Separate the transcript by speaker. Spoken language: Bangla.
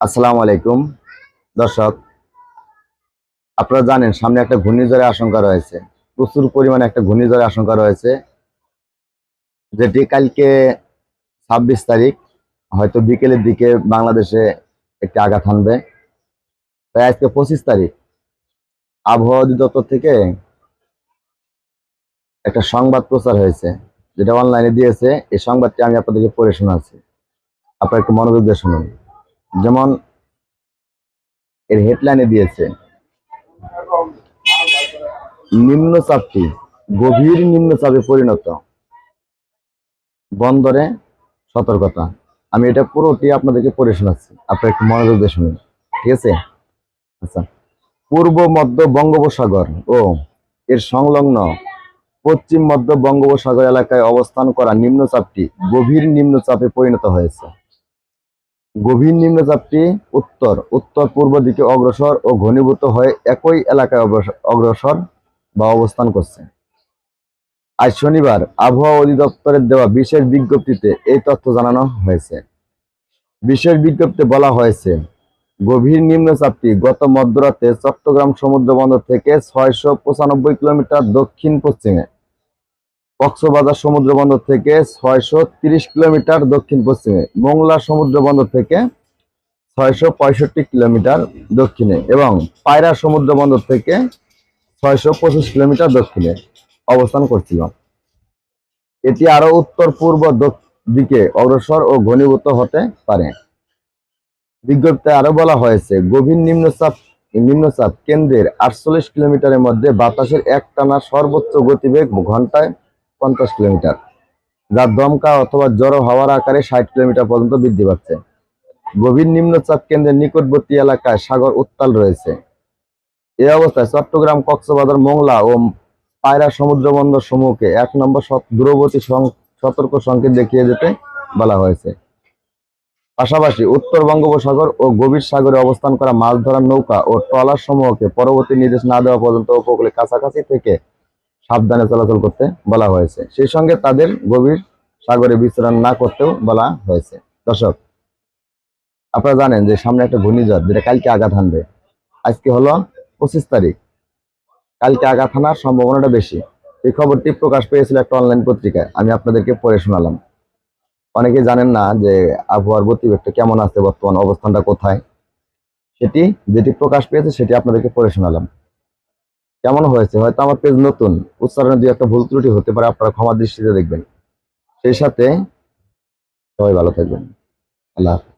Speaker 1: আসসালামু আলাইকুম। দর্শক, আপনারা জানেন সামনে একটা ঘূর্ণিঝড়ের আশঙ্কা রয়েছে। প্রচুর পরিমাণে একটা ঘূর্ণিঝড়ের আশঙ্কা রয়েছে, যেটি কালকে ছাব্বিশ তারিখ, হয়তো বিকেলের দিকে বাংলাদেশে একটি আঘাত হানবে। তাই আজকে পঁচিশ তারিখ, আবহাওয়া অধিদপ্তর থেকে একটা সংবাদ প্রচার হয়েছে, যেটা অনলাইনে দিয়েছে। এই সংবাদটি আমি আপনাদেরকে পড়ে শোনাচ্ছি। আপনারা একটু মনোযোগ দিয়ে শুনুন। যেমন এর হেডলাইনে দিয়েছে নিম্নচাপটি গভীর নিম্নচাপে পরিণত। বন্দরে সতর্কতা। আমি এটা পুরোটি আপনাদেরকে পড়ে শোনাচ্ছি। আপনারা একটু মনোযোগ দিয়ে শুনুন। ঠিক আছে? আচ্ছা। পূর্ব, মধ্য বঙ্গোপসাগর ও এর সংলগ্ন পশ্চিম, মধ্য বঙ্গোপসাগর এলাকায় অবস্থান করা নিম্নচাপটি গভীর নিম্নচাপে পরিণত হয়েছে। গভীর নিম্নচাপটি উত্তর উত্তর পূর্ব দিকে অগ্রসর ও ঘনীভূত হয়ে একই এলাকায় অগ্রসর- বা অবস্থান করছে। আজ শনিবার আবহাওয়া অধিদপ্তরের দেওয়া বিশেষ বিজ্ঞপ্তিতে এই তথ্য জানানো হয়েছে। বিশেষ বিজ্ঞপ্তিতে বলা হয়েছে, গভীর নিম্নচাপটি গত মধ্যরাতে চট্টগ্রাম সমুদ্র বন্দর থেকে ছয়শো পঁচানব্বই কিলোমিটার দক্ষিণ পশ্চিমে কক্সবাজার সমুদ্র বন্দর থেকে ছয়শো কিলোমিটার দক্ষিণ পশ্চিমে, মোংলা সমুদ্র বন্দর থেকে ছয়শো পঁয়ষট্টি কিলোমিটার দক্ষিণে এবং পায়রা সমুদ্র বন্দর থেকে ছয়শো পঁচিশ কিলোমিটার দক্ষিণে অবস্থান করছিল। এটি আরও উত্তর পূর্ব দক- অগ্রসর ও ঘনীভূত হতে পারে। বিজ্ঞপ্তিতে আরও বলা হয়েছে, গভীর নিম্নচাপ নিম্নচাপ কেন্দ্রের আটচল্লিশ কিলোমিটারের মধ্যে বাতাসের একটানা সর্বোচ্চ গতিবেগ ঘন্টায় পঞ্চাশ কিলোমিটার। যা দমকা অথবা জড়ো হাওয়ার আকারে ষাট কিলোমিটার পর্যন্ত বৃদ্ধি পাচ্ছে। গভীর নিম্নচাপ কেন্দ্রের নিকটবর্তী এলাকায় সাগর উত্তাল রয়েছে। এই অবস্থায় চট্টগ্রাম, কক্সবাজার, মোংলা ও পায়রা সমুদ্র বন্দর সমূহকে এক নম্বর দূরবর্তী সতর্ক সংকেত দেখিয়ে যেতে বলা হয়েছে। পাশাপাশি উত্তর বঙ্গোপসাগর ও গভীর সাগরে অবস্থান করা মাছ ধরার নৌকা ও ট্রলার সমূহকে পরবর্তী নির্দেশ না দেওয়া পর্যন্ত উপকূলে কাছাকাছি থেকে সাবধানে চলাচল করতে বলা হয়েছে। সেই সঙ্গে তাদের গভীর সাগরে বিচরণ না করতেও বলা হয়েছে। দর্শক, আপনারা জানেন যে সামনে একটা ঘূর্ণিঝড়, যেটা কালকে আঘাত হানবে। আজকে হলো পঁচিশ তারিখ। কালকে আঘাত হানার সম্ভাবনাটা বেশি। এই খবরটি প্রকাশ পেয়েছিল একটা অনলাইন পত্রিকায়। আমি আপনাদেরকে পড়ে শোনালাম। অনেকেই জানেন না যে আবহাওয়ার গতিবেগটা কেমন আছে, বর্তমান অবস্থানটা কোথায়। সেটি, যেটি প্রকাশ পেয়েছে, সেটি আপনাদেরকে পড়ে শোনালাম। কেমন হয়েছে? হয়তো আমার পেজ নতুন। উচ্চারণে দুই একটা ভুল ত্রুটি হতে পারে, আপনারা ক্ষমা দৃষ্টিতে দেখবেন। সেই সাথে সবাই ভালো থাকবেন। আল্লাহ।